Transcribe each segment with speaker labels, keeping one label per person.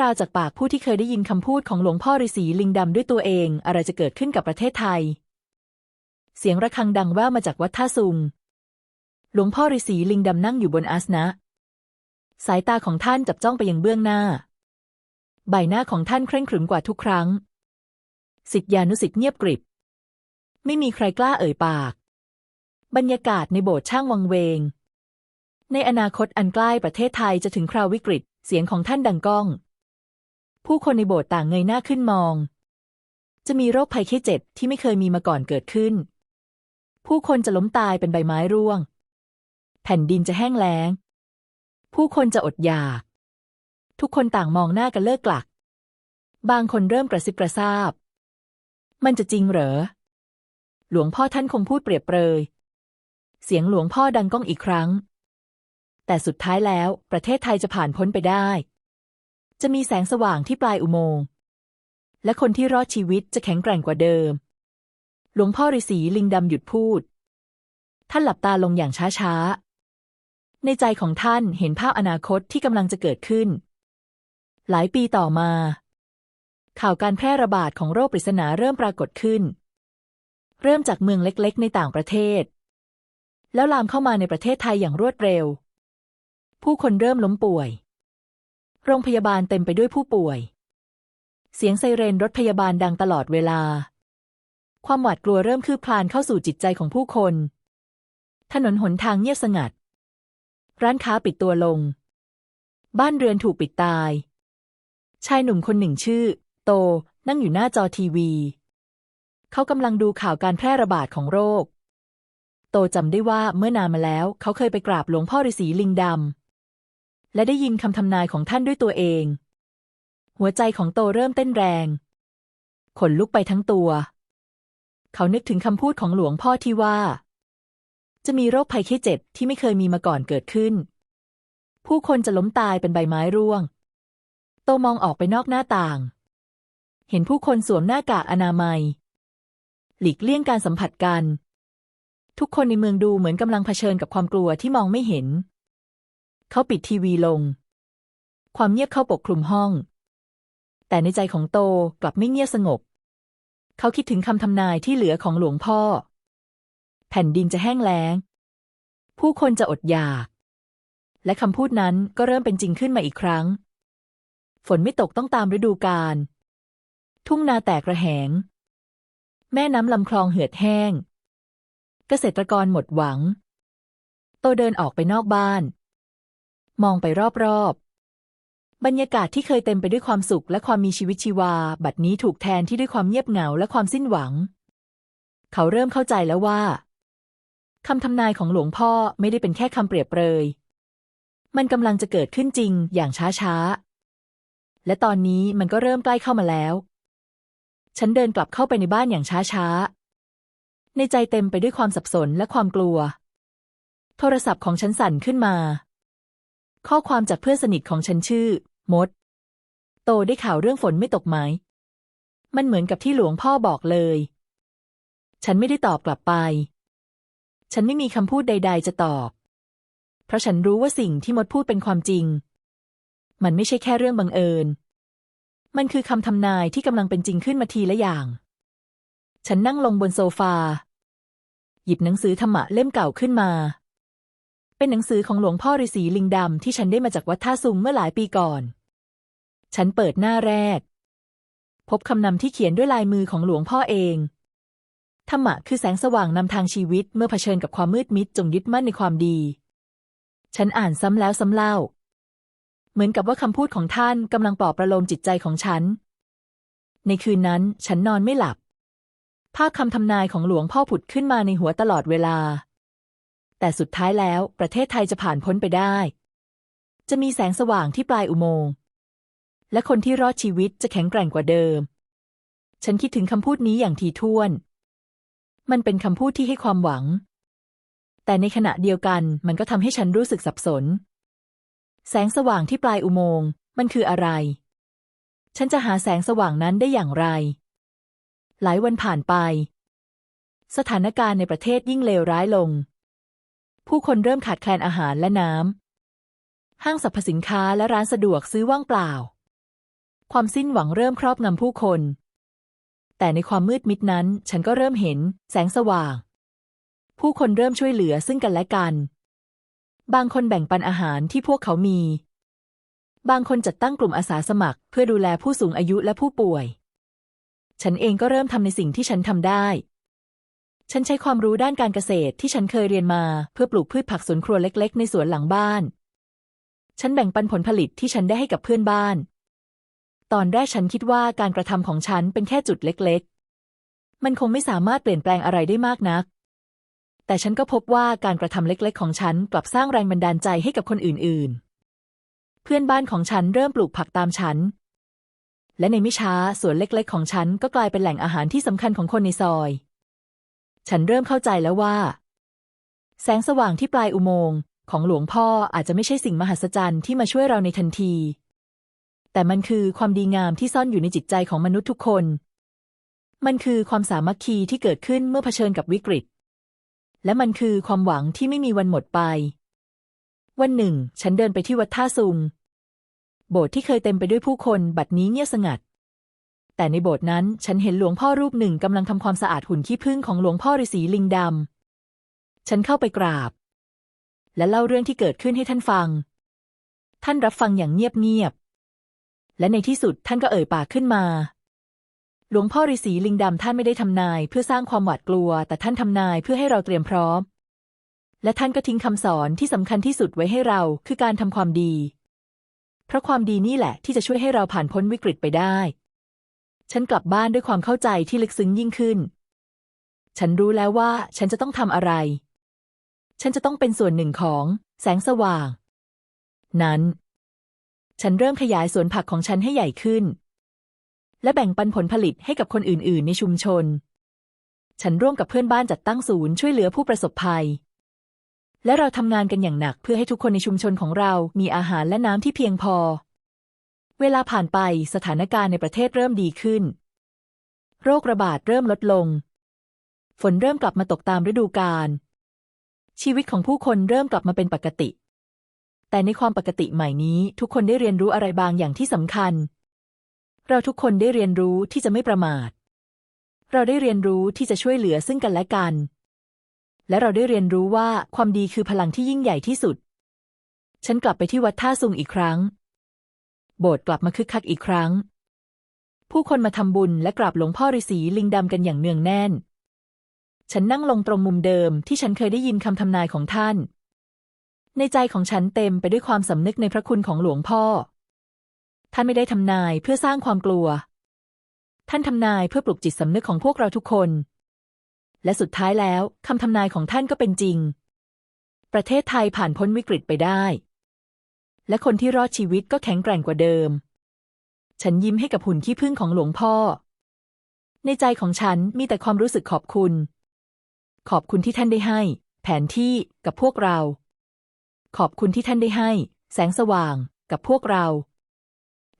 Speaker 1: ราวจากปากผู้ที่เคยได้ยินคำพูดของหลวงพ่อฤาษีลิงดำด้วยตัวเอง อะไรจะเกิดขึ้นกับประเทศไทย เสียงระฆังดังแว่วมาจากวัดท่าซุง หลวงพ่อฤาษีลิงดำนั่งอยู่บนอาสนะ สายตาของท่านจับจ้องไปยังเบื้องหน้า ใบหน้าของท่านเคร่งขรึมกว่าทุกครั้ง สิทธิานุสิทธิ์เงียบกริบ ไม่มีใครกล้าเอ่ยปาก บรรยากาศในโบสถ์ช่างวังเวง ในอนาคตอันใกล้ประเทศไทยจะถึงคราววิกฤตเสียงของท่านดังก้อง ผู้คนในโบสถ์ต่างเงยหน้าขึ้นมอง จะมีโรคภัยไข้เจ็บที่ไม่เคยมีมาก่อนเกิดขึ้น ผู้คนจะล้มตายเป็นใบไม้ร่วง แผ่นดินจะแห้งแล้ง ผู้คนจะอดอยาก ทุกคนต่างมองหน้ากันเลิกกลัก บางคนเริ่มกระซิบกระซาบ มันจะจริงเหรอ หลวงพ่อท่านคงพูดเปรียบเปรย เสียงหลวงพ่อดังก้องอีกครั้ง แต่สุดท้ายแล้วประเทศไทยจะผ่านพ้นไปได้ จะมีแสงสว่างที่ปลายอุโมงค์ และคนที่รอดชีวิตจะแข็งแกร่งกว่าเดิม หลวงพ่อฤาษีลิงดำหยุดพูด ท่านหลับตาลงอย่างช้าๆ ในใจของท่านเห็นภาพอนาคตที่กำลังจะเกิดขึ้น หลายปีต่อมา ข่าวการแพร่ระบาดของโรคปริศนาเริ่มปรากฏขึ้น เริ่มจากเมืองเล็กๆ ในต่างประเทศ แล้วลามเข้ามาในประเทศไทยอย่างรวดเร็ว ผู้คนเริ่มล้มป่วย โรงพยาบาลเต็มไปด้วยผู้ป่วย เสียงไซเรนรถพยาบาลดังตลอดเวลา ความหวาดกลัวเริ่มคืบคลานเข้าสู่จิตใจของผู้คน ถนนหนทางเงียบสงัด ร้านค้าปิดตัวลง บ้านเรือนถูกปิดตาย ชายหนุ่มคนหนึ่งชื่อ โต นั่งอยู่หน้าจอทีวี เขากำลังดูข่าวการแพร่ระบาดของโรค โตจำได้ว่าเมื่อนานมาแล้ว เขาเคยไปกราบหลวงพ่อฤาษีลิงดำ และได้ยินคำทำนายของท่านด้วยตัวเอง หัวใจของโตเริ่มเต้นแรง ขนลุกไปทั้งตัว เขานึกถึงคำพูดของหลวงพ่อที่ว่า จะมีโรคภัยไข้เจ็บที่ไม่เคยมีมาก่อนเกิดขึ้น ผู้คนจะล้มตายเป็นใบไม้ร่วง โตมองออกไปนอกหน้าต่าง เห็นผู้คนสวมหน้ากากอนามัย หลีกเลี่ยงการสัมผัสกัน ทุกคนในเมืองดูเหมือนกำลังเผชิญกับความกลัวที่มองไม่เห็น เขาปิดทีวีลง ความเงียบเข้าปกคลุมห้อง แต่ในใจของโตกลับไม่เงียบสงบ เขาคิดถึงคำทำนายที่เหลือของหลวงพ่อ แผ่นดินจะแห้งแล้ง ผู้คนจะอดอยาก และคำพูดนั้นก็เริ่มเป็นจริงขึ้นมาอีกครั้ง ฝนไม่ตกต้องตามฤดูกาลทุ่งนาแตกระแหง แม่น้ำลำคลองเหือดแห้ง เกษตรกรหมดหวัง โตเดินออกไปนอกบ้าน มองไปรอบๆ บรรยากาศที่เคยเต็มไปด้วยความสุขและความมีชีวิตชีวา บัดนี้ถูกแทนที่ด้วยความเงียบเหงาและความสิ้นหวัง เขาเริ่มเข้าใจแล้วว่าคำทำนายของหลวงพ่อไม่ได้เป็นแค่คำเปรียบเปรย มันกำลังจะเกิดขึ้นจริงอย่างช้าๆ และตอนนี้มันก็เริ่มใกล้เข้ามาแล้ว ฉันเดินกลับเข้าไปในบ้านอย่างช้าๆ ในใจเต็มไปด้วยความสับสนและความกลัว โทรศัพท์ของฉันสั่นขึ้นมา ข้อความจากเพื่อนสนิทของฉันชื่อ มด โตได้ข่าวเรื่องฝนไม่ตกไหม มันเหมือนกับที่หลวงพ่อบอกเลย ฉันไม่ได้ตอบกลับไป ฉันไม่มีคำพูดใด ๆ จะตอบ เพราะฉันรู้ว่าสิ่งที่มดพูดเป็นความจริง มันไม่ใช่แค่เรื่องบังเอิญ มันคือคำทำนายที่กำลังเป็นจริงขึ้นมาทีละอย่าง ฉันนั่งลงบนโซฟา หยิบหนังสือธรรมะเล่มเก่าขึ้นมา เป็นหนังสือของหลวงพ่อฤาษีลิงดำที่ฉันได้มาจากวัดท่าซุงเมื่อหลายปีก่อน ฉันเปิดหน้าแรก พบคำนำที่เขียนด้วยลายมือของหลวงพ่อเองธรรมะคือแสงสว่างนำทางชีวิตเมื่อเผชิญกับความมืดมิดจงยึดมั่นในความดี ฉันอ่านซ้ำแล้วซ้ำเล่า เหมือนกับว่าคำพูดของท่านกำลังปลอบประโลมจิตใจของฉัน ในคืนนั้นฉันนอนไม่หลับ ภาพคำทำนายของหลวงพ่อผุดขึ้นมาในหัวตลอดเวลา แต่สุดท้ายแล้วประเทศไทยจะผ่านพ้นไปได้ จะมีแสงสว่างที่ปลายอุโมงค์ และคนที่รอดชีวิตจะแข็งแกร่งกว่าเดิม ฉันคิดถึงคำพูดนี้อย่างทีท่วน มันเป็นคำพูดที่ให้ความหวัง แต่ในขณะเดียวกันมันก็ทำให้ฉันรู้สึกสับสน แสงสว่างที่ปลายอุโมงค์มันคืออะไร ฉันจะหาแสงสว่างนั้นได้อย่างไร หลายวันผ่านไป สถานการณ์ในประเทศยิ่งเลวร้ายลง ผู้คนเริ่มขาดแคลนอาหารและน้ำ ห้างสรรพสินค้าและร้านสะดวกซื้อว่างเปล่า ความสิ้นหวังเริ่มครอบงำผู้คน แต่ในความมืดมิดนั้น ฉันก็เริ่มเห็นแสงสว่าง ผู้คนเริ่มช่วยเหลือซึ่งกันและกัน บางคนแบ่งปันอาหารที่พวกเขามี บางคนจัดตั้งกลุ่มอาสาสมัคร เพื่อดูแลผู้สูงอายุและผู้ป่วย ฉันเองก็เริ่มทำในสิ่งที่ฉันทำได้ ฉันใช้ความรู้ด้านการเกษตรที่ฉันเคยเรียนมาเพื่อปลูกพืชผักสวนครัวเล็ก ๆ ในสวนหลังบ้าน ฉันแบ่งปันผลผลิตที่ฉันได้ให้กับเพื่อนบ้าน ตอนแรกฉันคิดว่าการกระทำของฉันเป็นแค่จุดเล็ก ๆ มันคงไม่สามารถเปลี่ยนแปลงอะไรได้มากนัก แต่ฉันก็พบว่าการกระทำเล็ก ๆ ของฉันกลับสร้างแรงบันดาลใจให้กับคนอื่น ๆ เพื่อนบ้านของฉันเริ่มปลูกผักตามฉัน และในไม่ช้าสวนเล็ก ๆ ของฉันก็กลายเป็นแหล่งอาหารที่สำคัญของคนในซอย ฉันเริ่มเข้าใจแล้วว่า แสงสว่างที่ปลายอุโมงค์ของหลวงพ่ออาจจะไม่ใช่สิ่งมหัศจรรย์ที่มาช่วยเราในทันที แต่มันคือความดีงามที่ซ่อนอยู่ในจิตใจของมนุษย์ทุกคน มันคือความสามัคคีที่เกิดขึ้นเมื่อเผชิญกับวิกฤต และมันคือความหวังที่ไม่มีวันหมดไป วันหนึ่ง ฉันเดินไปที่วัดท่าซุง โบสถ์ที่เคยเต็มไปด้วยผู้คนบัดนี้เงียบสงัด แต่ในโบสถ์นั้นฉันเห็นหลวงพ่อรูปหนึ่งกำลังทำความสะอาดหุ่นขี้ผึ้งของหลวงพ่อฤาษีลิงดำ ฉันเข้าไปกราบ และเล่าเรื่องที่เกิดขึ้นให้ท่านฟัง ท่านรับฟังอย่างเงียบๆ และในที่สุดท่านก็เอ่ยปากขึ้นมา หลวงพ่อฤาษีลิงดำท่านไม่ได้ทำนายเพื่อสร้างความหวาดกลัว แต่ท่านทำนายเพื่อให้เราเตรียมพร้อม และท่านก็ทิ้งคำสอนที่สำคัญที่สุดไว้ให้เราคือการทำความดี เพราะความดีนี่แหละที่จะช่วยให้เราผ่านพ้นวิกฤตไปได้ ฉันกลับบ้านด้วยความเข้าใจที่ลึกซึ้งยิ่งขึ้น ฉันรู้แล้วว่าฉันจะต้องทำอะไร ฉันจะต้องเป็นส่วนหนึ่งของแสงสว่าง นั้น ฉันเริ่มขยายสวนผักของฉันให้ใหญ่ขึ้น และแบ่งปันผลผลิตให้กับคนอื่น ๆ ในชุมชน ฉันร่วมกับเพื่อนบ้านจัดตั้งศูนย์ช่วยเหลือผู้ประสบภัย และเราทำงานกันอย่างหนักเพื่อให้ทุกคนในชุมชนของเรามีอาหารและน้ำที่เพียงพอ เวลาผ่านไปสถานการณ์ในประเทศเริ่มดีขึ้น โรคระบาดเริ่มลดลง ฝนเริ่มกลับมาตกตามฤดูกาลชีวิตของผู้คนเริ่มกลับมาเป็นปกติ แต่ในความปกติใหม่นี้ ทุกคนได้เรียนรู้อะไรบางอย่างที่สำคัญ เราทุกคนได้เรียนรู้ที่จะไม่ประมาท เราได้เรียนรู้ที่จะช่วยเหลือซึ่งกันและกัน และเราได้เรียนรู้ว่าความดีคือพลังที่ยิ่งใหญ่ที่สุด ฉันกลับไปที่วัดท่าซุงอีกครั้ง โบสถ์กลับมาคึกคักอีกครั้ง ผู้คนมาทำบุญและกราบหลวงพ่อฤาษีลิงดำกันอย่างเนืองแน่น ฉันนั่งลงตรงมุมเดิมที่ฉันเคยได้ยินคำทำนายของท่าน ในใจของฉันเต็มไปด้วยความสำนึกในพระคุณของหลวงพ่อ ท่านไม่ได้ทำนายเพื่อสร้างความกลัว ท่านทำนายเพื่อปลุกจิตสำนึกของพวกเราทุกคน และสุดท้ายแล้วคำทำนายของท่านก็เป็นจริงประเทศไทยผ่านพ้นวิกฤตไปได้ และคนที่รอดชีวิตก็แข็งแกร่งกว่าเดิม ฉันยิ้มให้กับหุ่นขี้ผึ้งของหลวงพ่อ ในใจของฉันมีแต่ความรู้สึกขอบคุณ ขอบคุณที่ท่านได้ให้ แผนที่กับพวกเรา ขอบคุณที่ท่านได้ให้ แสงสว่างกับพวกเรา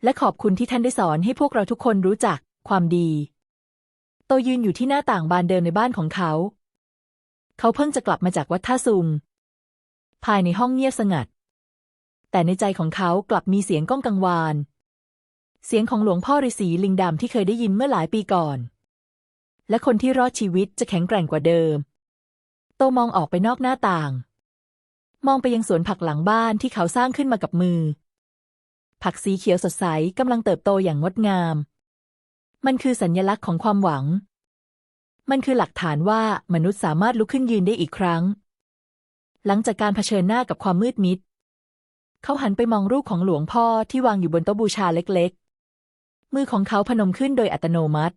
Speaker 1: และขอบคุณที่ท่านได้สอนให้พวกเราทุกคนรู้จักความดี โตยืนอยู่ที่หน้าต่างบานเดิมในบ้านของเขา เขาเพิ่งจะกลับมาจากวัดท่าซุงภายในห้องเงียบสงัด แต่ในใจของเขากลับมีเสียงก้องกังวาน เสียงของหลวงพ่อฤาษีลิงดำที่เคยได้ยินเมื่อหลายปีก่อน และคนที่รอดชีวิตจะแข็งแกร่งกว่าเดิม โตมองออกไปนอกหน้าต่าง มองไปยังสวนผักหลังบ้านที่เขาสร้างขึ้นมากับมือ ผักสีเขียวสดใสกำลังเติบโตอย่างงดงาม มันคือสัญญลักษณ์ของความหวัง มันคือหลักฐานว่ามนุษย์สามารถลุกขึ้นยืนได้อีกครั้ง หลังจากการเผชิญหน้ากับความมืดมิด เขาหันไปมองรูปของหลวงพ่อที่วางอยู่บนโต๊ะบูชาเล็กๆ มือของเขาพนมขึ้นโดยอัตโนมัติ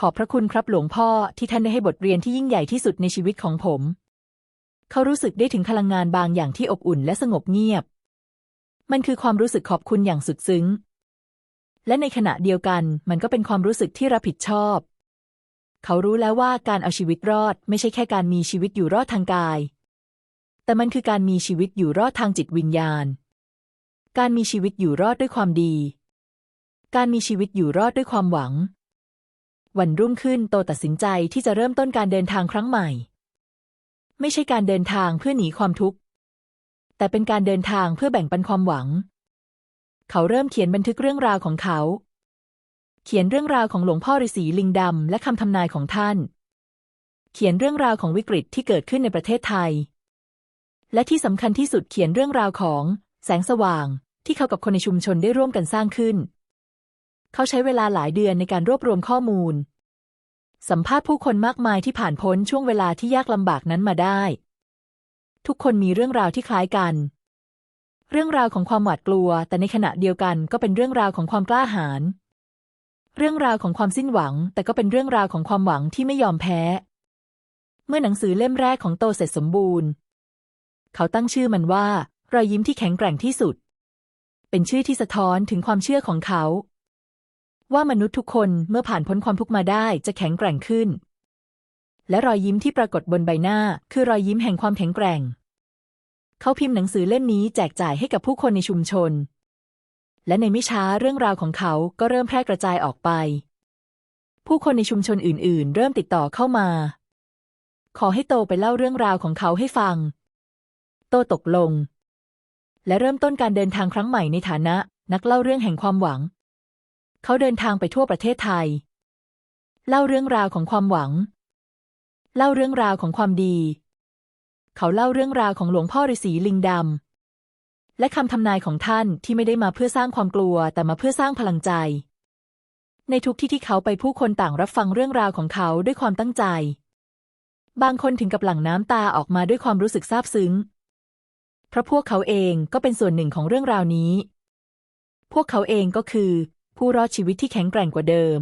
Speaker 1: ขอบพระคุณครับหลวงพ่อที่ท่านได้ให้บทเรียนที่ยิ่งใหญ่ที่สุดในชีวิตของผม เขารู้สึกได้ถึงพลังงานบางอย่างที่อบอุ่นและสงบเงียบ มันคือความรู้สึกขอบคุณอย่างสุดซึ้ง และในขณะเดียวกันมันก็เป็นความรู้สึกที่รับผิดชอบ เขารู้แล้วว่าการเอาชีวิตรอดไม่ใช่แค่การมีชีวิตอยู่รอดทางกาย แต่มันคือการมีชีวิตอยู่รอดทางจิตวิญญาณ การมีชีวิตอยู่รอดด้วยความดี การมีชีวิตอยู่รอดด้วยความหวัง วันรุ่งขึ้นโตตัดสินใจที่จะเริ่มต้นการเดินทางครั้งใหม่ ไม่ใช่การเดินทางเพื่อหนีความทุกข์ แต่เป็นการเดินทางเพื่อแบ่งปันความหวัง เขาเริ่มเขียนบันทึกเรื่องราวของเขา เขียนเรื่องราวของหลวงพ่อฤาษีลิงดำและคำทำนายของท่าน เขียนเรื่องราวของวิกฤตที่เกิดขึ้นในประเทศไทย และที่สำคัญที่สุดเขียนเรื่องราวของ แสงสว่าง ที่เขากับคนในชุมชนได้ร่วมกันสร้างขึ้น เขาใช้เวลาหลายเดือนในการรวบรวมข้อมูล สัมภาษณ์ผู้คนมากมายที่ผ่านพ้นช่วงเวลาที่ยากลำบากนั้นมาได้ ทุกคนมีเรื่องราวที่คล้ายกัน เรื่องราวของความหวาดกลัว แต่ในขณะเดียวกันก็เป็นเรื่องราวของความกล้าหาญเรื่องราวของความสิ้นหวัง แต่ก็เป็นเรื่องราวของความหวังที่ไม่ยอมแพ้ เมื่อหนังสือเล่มแรกของโตเสร็จสมบูรณ์ เขาตั้งชื่อมันว่ารอยยิ้มที่แข็งแกร่งที่สุด เป็นชื่อที่สะท้อนถึงความเชื่อของเขา ว่ามนุษย์ทุกคนเมื่อผ่านพ้นความทุกข์มาได้จะแข็งแกร่งขึ้น และรอยยิ้มที่ปรากฏบนใบหน้า คือรอยยิ้มแห่งความแข็งแกร่ง เขาพิมพ์หนังสือเล่มนี้แจกจ่ายให้กับผู้คนในชุมชน และในไม่ช้าเรื่องราวของเขาก็เริ่มแพร่กระจายออกไป ผู้คนในชุมชนอื่น ๆ เริ่มติดต่อเข้ามา ขอให้โตไปเล่าเรื่องราวของเขาให้ฟัง โตตกลง และเริ่มต้นการเดินทางครั้งใหม่ในฐานะ นักเล่าเรื่องแห่งความหวัง เขาเดินทางไปทั่วประเทศไทย เล่าเรื่องราวของความหวัง เล่าเรื่องราวของความดี เขาเล่าเรื่องราวของหลวงพ่อฤาษีลิงดำและคำทำนายของท่านที่ไม่ได้มาเพื่อสร้างความกลัวแต่มาเพื่อสร้างพลังใจ ในทุกที่ที่เขาไปผู้คนต่างรับฟังเรื่องราวของเขาด้วยความตั้งใจบางคนถึงกับหลั่งน้ำตาออกมาด้วยความรู้สึกซาบซึ้ง เพราะพวกเขาเองก็เป็นส่วนหนึ่งของเรื่องราวนี้ พวกเขาเองก็คือ ผู้รอดชีวิตที่แข็งแกร่งกว่าเดิม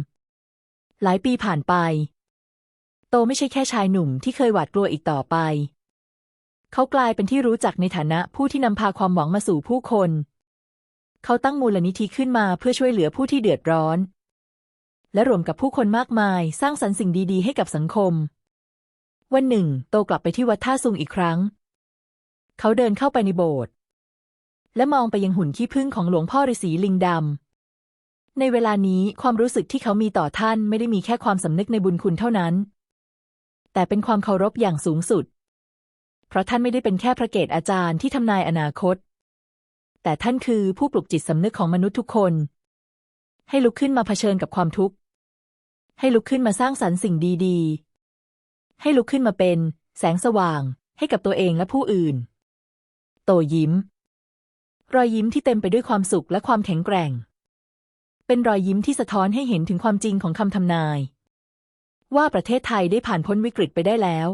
Speaker 1: หลายปีผ่านไป โตไม่ใช่แค่ชายหนุ่มที่เคยหวาดกลัวอีกต่อไป เขากลายเป็นที่รู้จักในฐานะผู้ที่นำพาความหวังมาสู่ผู้คน เขาตั้งมูลนิธิขึ้นมาเพื่อช่วยเหลือผู้ที่เดือดร้อน และรวมกับผู้คนมากมายสร้างสรรค์สิ่งดี ๆ ให้กับสังคมวันหนึ่ง โตกลับไปที่วัดท่าซุงอีกครั้ง เขาเดินเข้าไปในโบสถ์และมองไปยังหุ่นขี้ผึ้งของหลวงพ่อฤาษีลิงดำ ในเวลานี้ความรู้สึกที่เขามีต่อท่านไม่ได้มีแค่ความสำนึกในบุญคุณเท่านั้น แต่เป็นความเคารพอย่างสูงสุด เพราะท่านไม่ได้เป็นแค่พระเกศอาจารย์ที่ทำนายอนาคต แต่ท่านคือผู้ปลุกจิตสำนึกของมนุษย์ทุกคน ให้ลุกขึ้นมาเผชิญกับความทุกข์ ให้ลุกขึ้นมาสร้างสรรค์สิ่งดี ๆ ให้ลุกขึ้นมาเป็น แสงสว่าง ให้กับตัวเองและผู้อื่น โตยิ้ม รอยยิ้มที่เต็มไปด้วยความสุขและความแข็งแกร่ง เป็นรอยยิ้มที่สะท้อนให้เห็นถึงความจริงของคำทำนาย ว่าประเทศไทยได้ผ่านพ้นวิกฤตไปได้แล้ว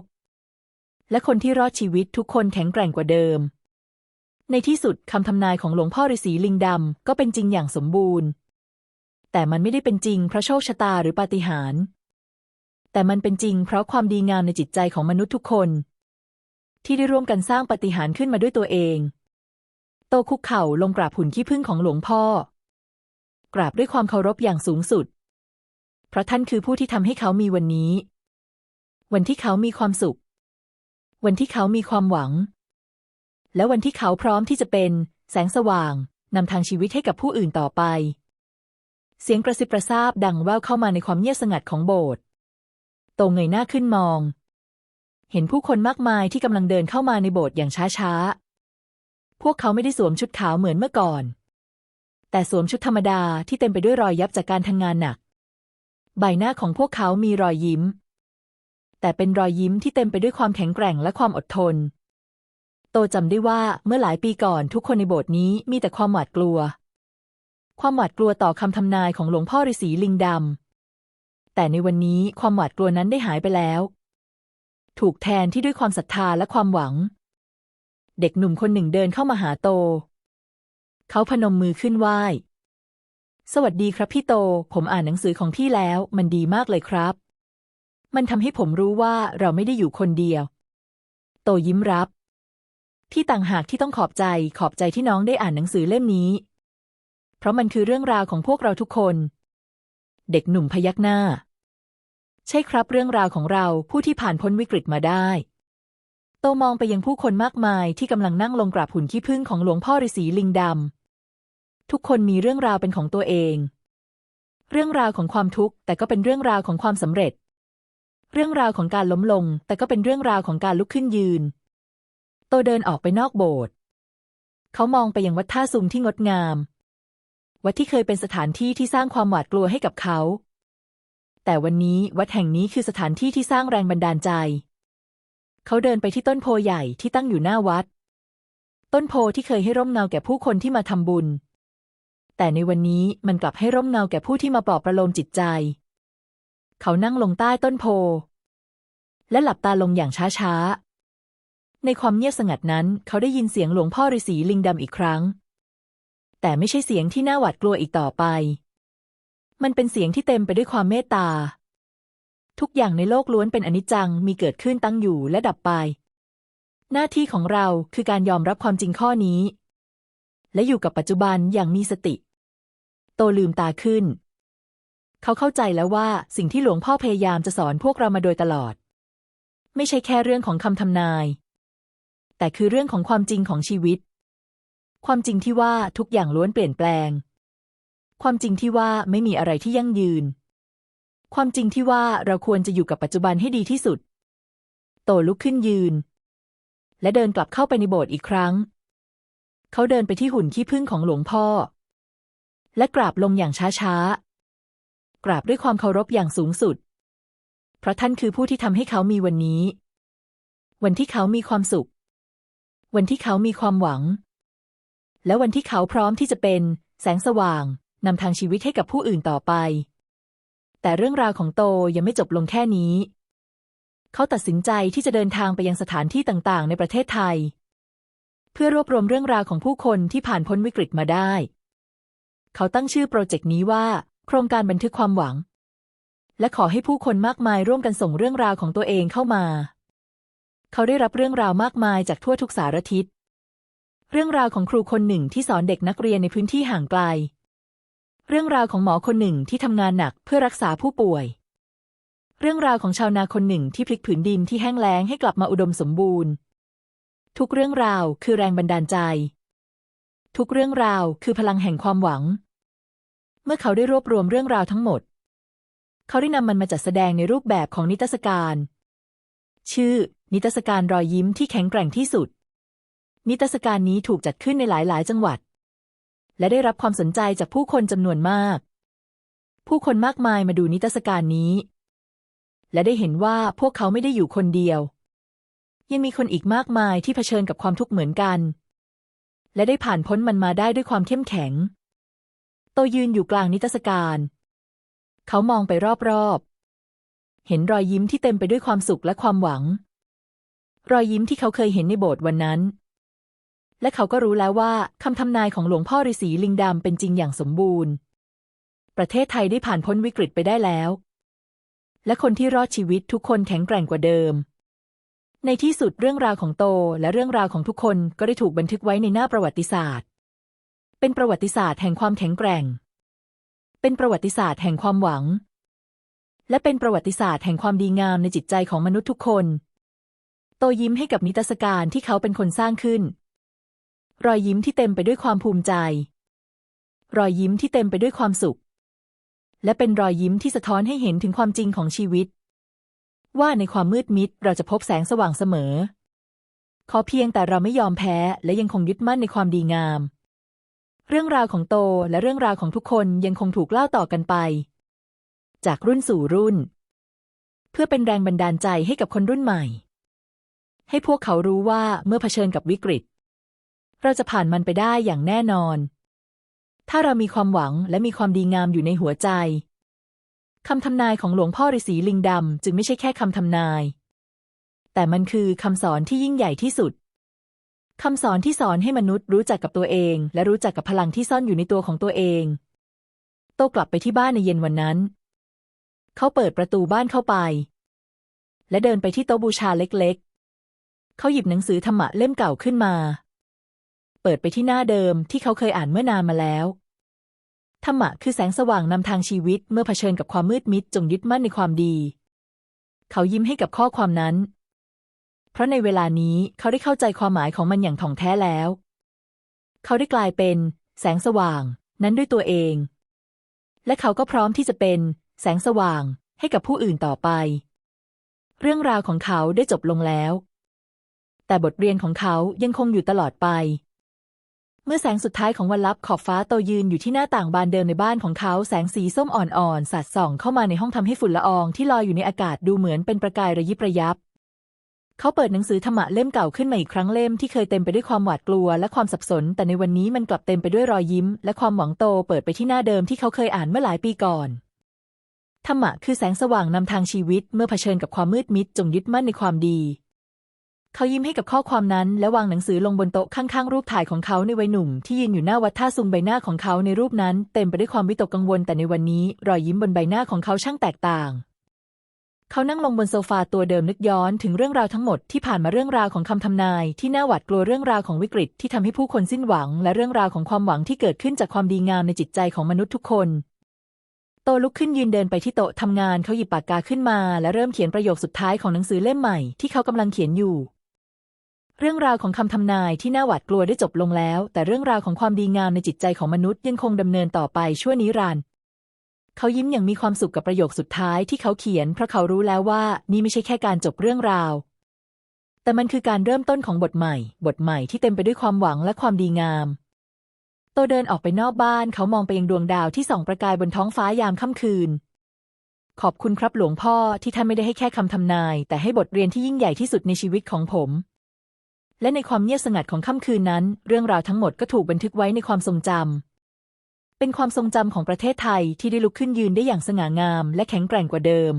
Speaker 1: และคนที่รอดชีวิตทุกคนแข็งแกร่งกว่าเดิม ในที่สุดคำทำนายของหลวงพ่อฤาษีลิงดำก็เป็นจริงอย่างสมบูรณ์ แต่มันไม่ได้เป็นจริงเพราะโชคชะตาหรือปาฏิหาริย์แต่มันเป็นจริงเพราะความดีงามในจิตใจของมนุษย์ทุกคน ที่ได้ร่วมกันสร้างปฏิหารขึ้นมาด้วยตัวเอง โตคุกเข่าลงกราบหุ่นขี้ผึ้งของหลวงพ่อ กราบด้วยความเคารพอย่างสูงสุด เพราะท่านคือผู้ที่ทำให้เขามีวันนี้ วันที่เขามีความสุข วันที่เขามีความหวัง และวันที่เขาพร้อมที่จะเป็นแสงสว่างนำทางชีวิตให้กับผู้อื่นต่อไป เสียงกระซิบกระซาบดังแว่วเข้ามาในความเงียบสงัดของโบสถ์โตเงยหน้าขึ้นมอง เห็นผู้คนมากมายที่กำลังเดินเข้ามาในโบสถ์อย่างช้าๆ พวกเขาไม่ได้สวมชุดขาวเหมือนเมื่อก่อน แต่สวมชุดธรรมดาที่เต็มไปด้วยรอยยับจากการทำงานหนัก ใบหน้าของพวกเขามีรอยยิ้ม แต่เป็นรอยยิ้มที่เต็มไปด้วยความแข็งแกร่งและความอดทน โตจำได้ว่าเมื่อหลายปีก่อนทุกคนในโบสถ์นี้มีแต่ความหวาดกลัว ความหวาดกลัวต่อคำทำนายของหลวงพ่อฤาษีลิงดำแต่ในวันนี้ความหวาดกลัวนั้นได้หายไปแล้ว ถูกแทนที่ด้วยความศรัทธาและความหวัง เด็กหนุ่มคนหนึ่งเดินเข้ามาหาโต เขาพนมมือขึ้นไหว้ สวัสดีครับพี่โต ผมอ่านหนังสือของพี่แล้ว มันดีมากเลยครับ มันทำให้ผมรู้ว่าเราไม่ได้อยู่คนเดียว โตยิ้มรับ ที่ต่างหากที่ต้องขอบใจ ขอบใจที่น้องได้อ่านหนังสือเล่มนี้ เพราะมันคือเรื่องราวของพวกเราทุกคน เด็กหนุ่มพยักหน้า ใช่ครับเรื่องราวของเราผู้ที่ผ่านพ้นวิกฤตมาได้ โตมองไปยังผู้คนมากมายที่กำลังนั่งลงกราบหุ่นขี้ผึ้งของหลวงพ่อฤาษีลิงดำทุกคนมีเรื่องราวเป็นของตัวเอง เรื่องราวของความทุกข์แต่ก็เป็นเรื่องราวของความสำเร็จ เรื่องราวของการล้มลง แต่ก็เป็นเรื่องราวของการลุกขึ้นยืน โตเดินออกไปนอกโบสถ์เขามองไปยังวัดท่าซุงที่งดงาม วัดที่เคยเป็นสถานที่ที่สร้างความหวาดกลัวให้กับเขา แต่วันนี้วัดแห่งนี้คือสถานที่ที่สร้างแรงบันดาลใจ เขาเดินไปที่ต้นโพใหญ่ที่ตั้งอยู่หน้าวัด ต้นโพที่เคยให้ร่มเงาแก่ผู้คนที่มาทำบุญ แต่ในวันนี้มันกลับให้ร่มเงาแก่ผู้ที่มาปลอบประโลมจิตใจ เขานั่งลงใต้ต้นโพ และหลับตาลงอย่างช้าๆ ในความเงียบสงัดนั้น เขาได้ยินเสียงหลวงพ่อฤาษีลิงดำอีกครั้ง แต่ไม่ใช่เสียงที่น่าหวาดกลัวอีกต่อไป มันเป็นเสียงที่เต็มไปด้วยความเมตตา ทุกอย่างในโลกล้วนเป็นอนิจจังมีเกิดขึ้นตั้งอยู่และดับไป หน้าที่ของเราคือการยอมรับความจริงข้อนี้ และอยู่กับปัจจุบันอย่างมีสติ โตลืมตาขึ้น เขาเข้าใจแล้วว่าสิ่งที่หลวงพ่อพยายามจะสอนพวกเรามาโดยตลอด ไม่ใช่แค่เรื่องของคำทำนาย แต่คือเรื่องของความจริงของชีวิต ความจริงที่ว่าทุกอย่างล้วนเปลี่ยนแปลง ความจริงที่ว่าไม่มีอะไรที่ยั่งยืน ความจริงที่ว่าเราควรจะอยู่กับปัจจุบันให้ดีที่สุด โตลุกขึ้นยืน และเดินกลับเข้าไปในโบสถ์อีกครั้ง เขาเดินไปที่หุ่นขี้ผึ้งของหลวงพ่อ และกราบลงอย่างช้าๆ กราบด้วยความเคารพอย่างสูงสุด เพราะท่านคือผู้ที่ทำให้เขามีวันนี้ วันที่เขามีความสุข วันที่เขามีความหวัง และวันที่เขาพร้อมที่จะเป็น แสงสว่าง นำทางชีวิตให้กับผู้อื่นต่อไป แต่เรื่องราวของโตยังไม่จบลงแค่นี้ เขาตัดสินใจที่จะเดินทางไปยังสถานที่ต่างๆ ในประเทศไทย เพื่อรวบรวมเรื่องราวของผู้คนที่ผ่านพ้นวิกฤตมาได้ เขาตั้งชื่อโปรเจกต์นี้ว่า โครงการบันทึกความหวัง และขอให้ผู้คนมากมายร่วมกันส่งเรื่องราวของตัวเองเข้ามา เขาได้รับเรื่องราวมากมายจากทั่วทุกสารทิศเรื่องราวของครูคนหนึ่งที่สอนเด็กนักเรียนในพื้นที่ห่างไกล เรื่องราวของหมอคนหนึ่งที่ทำงานหนักเพื่อรักษาผู้ป่วย เรื่องราวของชาวนาคนหนึ่งที่พลิกผืนดินที่แห้งแล้งให้กลับมาอุดมสมบูรณ์ ทุกเรื่องราวคือแรงบันดาลใจ ทุกเรื่องราวคือพลังแห่งความหวัง เมื่อเขาได้รวบรวมเรื่องราวทั้งหมด เขาได้นำมันมาจัดแสดงในรูปแบบของนิทรรศการ ชื่อ นิทรรศการรอยยิ้มที่แข็งแกร่งที่สุด นิทรรศการนี้ถูกจัดขึ้นในหลาย ๆ จังหวัด และได้รับความสนใจจากผู้คนจำนวนมาก ผู้คนมากมายมาดูนิทรรศการนี้ และได้เห็นว่าพวกเขาไม่ได้อยู่คนเดียว ยังมีคนอีกมากมายที่เผชิญกับความทุกข์เหมือนกัน และได้ผ่านพ้นมันมาได้ด้วยความเข้มแข็ง โตยืนอยู่กลางนิทรรศการ เขามองไปรอบๆ เห็นรอยยิ้มที่เต็มไปด้วยความสุขและความหวัง รอยยิ้มที่เขาเคยเห็นในโบสถ์วันนั้น และเขาก็รู้แล้วว่าคำทำนายของหลวงพ่อฤาษีลิงดำเป็นจริงอย่างสมบูรณ์ ประเทศไทยได้ผ่านพ้นวิกฤตไปได้แล้ว และคนที่รอดชีวิตทุกคนแข็งแกร่งกว่าเดิม ในที่สุดเรื่องราวของโตและเรื่องราวของทุกคนก็ได้ถูกบันทึกไว้ในหน้าประวัติศาสตร์ เป็นประวัติศาสตร์แห่งความแข็งแกร่ง เป็นประวัติศาสตร์แห่งความหวัง และเป็นประวัติศาสตร์แห่งความดีงามในจิตใจของมนุษย์ทุกคน โตยิ้มให้กับนิทรรศการที่เขาเป็นคนสร้างขึ้น รอยยิ้มที่เต็มไปด้วยความภูมิใจ รอยยิ้มที่เต็มไปด้วยความสุข และเป็นรอยยิ้มที่สะท้อนให้เห็นถึงความจริงของชีวิต ว่าในความมืดมิดเราจะพบแสงสว่างเสมอ ขอเพียงแต่เราไม่ยอมแพ้และยังคงยึดมั่นในความดีงาม เรื่องราวของโตและเรื่องราวของทุกคนยังคงถูกเล่าต่อกันไป จากรุ่นสู่รุ่น เพื่อเป็นแรงบันดาลใจให้กับคนรุ่นใหม่ ให้พวกเขารู้ว่าเมื่อเผชิญกับวิกฤต เราจะผ่านมันไปได้อย่างแน่นอน ถ้าเรามีความหวังและมีความดีงามอยู่ในหัวใจคำทำนายของหลวงพ่อฤาษีลิงดำจึงไม่ใช่แค่คำทำนาย แต่มันคือคำสอนที่ยิ่งใหญ่ที่สุดคำสอนที่สอนให้มนุษย์รู้จักกับตัวเอง และรู้จักกับพลังที่ซ่อนอยู่ในตัวของตัวเอง โตกลับไปที่บ้านในเย็นวันนั้น เขาเปิดประตูบ้านเข้าไป และเดินไปที่โต๊ะบูชาเล็กๆ เขาหยิบหนังสือธรรมะเล่มเก่าขึ้นมา ปิดไปที่หน้าเดิมที่เขาเคยอ่านเมื่อนานมาแล้ว ธรรมะคือแสงสว่างนำทางชีวิตเมื่อเผชิญกับความมืดมิดจงยึดมั่นในความดี เขายิ้มให้กับข้อความนั้น เพราะในเวลานี้เขาได้เข้าใจความหมายของมันอย่างถ่องแท้แล้ว เขาได้กลายเป็น แสงสว่าง นั้นด้วยตัวเอง และเขาก็พร้อมที่จะเป็น แสงสว่าง ให้กับผู้อื่นต่อไป เรื่องราวของเขาได้จบลงแล้วแต่บทเรียนของเขายังคงอยู่ตลอดไป เมื่อแสงสุดท้ายของวันลับขอบฟ้าโตยืนอยู่ที่หน้าต่างบานเดิมในบ้านของเขาแสงสีส้มอ่อนๆสาดส่องเข้ามาในห้องทำให้ฝุ่นละอองที่ลอยอยู่ในอากาศดูเหมือนเป็นประกายระยิบระยับ เขาเปิดหนังสือธรรมะเล่มเก่าขึ้นมาอีกครั้งเล่มที่เคยเต็มไปด้วยความหวาดกลัวและความสับสน แต่ในวันนี้มันกลับเต็มไปด้วยรอยยิ้ม และความหวังโตเปิดไปที่หน้าเดิมที่เขาเคยอ่านเมื่อหลายปีก่อนธรรมะคือแสงสว่างนำทางชีวิตเมื่อเผชิญกับความมืดมิดจงยึดมั่นในความดี เขายิ้มให้กับข้อความนั้นและวางหนังสือลงบนโต๊ะข้างๆ รูปถ่ายของเขาในวัยหนุ่ม ที่ยืนอยู่หน้าวัดท่าซุงใบหน้าของเขาในรูปนั้น เต็มไปด้วยความวิตกกังวลแต่ในวันนี้ รอยยิ้มบนใบหน้าของเขาช่างแตกต่าง เขานั่งลงบนโซฟาตัวเดิมนึกย้อนถึงเรื่องราวทั้งหมดที่ผ่านมาเรื่องราวของคำทำนาย ที่น่าหวาดกลัวเรื่องราวของวิกฤตที่ทำให้ผู้คนสิ้นหวัง และเรื่องราวของความหวังที่เกิดขึ้นจากความดีงามในจิตใจของมนุษย์ทุกคนโตลุกขึ้นยืนเดินไปที่โต๊ะทำงานเขาหยิบปากกาขึ้นมา และเริ่มเขียนประโยคสุดท้ายของหนังสือเล่มใหม่ที่เขากำลังเขียนอยู่ เรื่องราวของคำทำนายที่น่าหวาดกลัวได้จบลงแล้ว แต่เรื่องราวของความดีงามในจิตใจของมนุษย์ยังคงดำเนินต่อไปชั่วนิรันดร์เขายิ้มอย่างมีความสุขกับประโยคสุดท้ายที่เขาเขียน เพราะเขารู้แล้วว่านี่ไม่ใช่แค่การจบเรื่องราว แต่มันคือการเริ่มต้นของบทใหม่ บทใหม่ที่เต็มไปด้วยความหวังและความดีงามโตเดินออกไปนอกบ้าน เขามองไปยังดวงดาวที่ส่องประกายบนท้องฟ้ายามค่ำคืน ขอบคุณครับหลวงพ่อที่ท่านไม่ได้ให้แค่คำทำนาย แต่ให้บทเรียนที่ยิ่งใหญ่ที่สุดในชีวิตของผม และในความเงียบสงัดของค่ำคืนนั้น เรื่องราวทั้งหมดก็ถูกบันทึกไว้ในความทรงจำ เป็นความทรงจำของประเทศไทยที่ได้ลุกขึ้นยืนได้อย่างสง่างาม และแข็งแกร่งกว่าเดิม